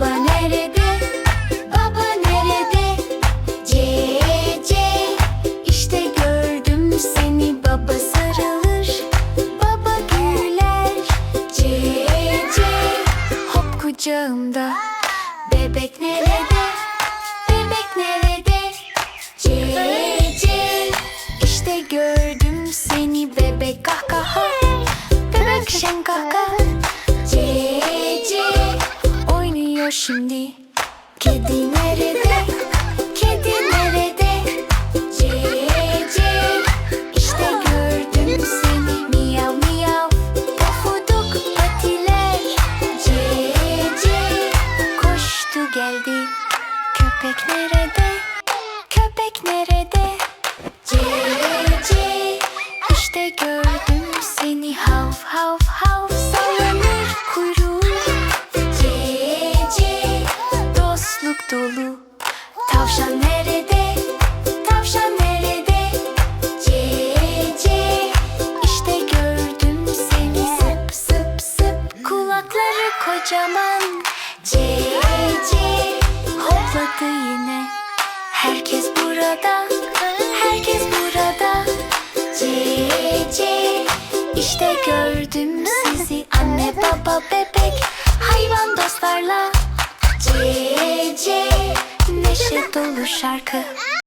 Baba nerede? Baba nerede? C C İşte gördüm seni baba sarılır Baba güler C C Hop kucağımda Bebek nerede? Bebek nerede? C C İşte gördüm seni bebek kahkaha Oynuyor şimdi Kedi nerede? Kedi nerede? Cici İşte gördüm seni Miyav miyav Pofuduk patiler Cici Koştu geldi Köpek nerede? Köpek nerede? Cici İşte gördüm Tavşan nerede? Tavşan nerede? Cici İşte gördüm seni. Sıp sıp sıp Kulakları kocaman. Cici Hopladı yine. Herkes burada. Herkes burada. Cici İşte gördüm sizi. Anne baba bebek dolu şarkı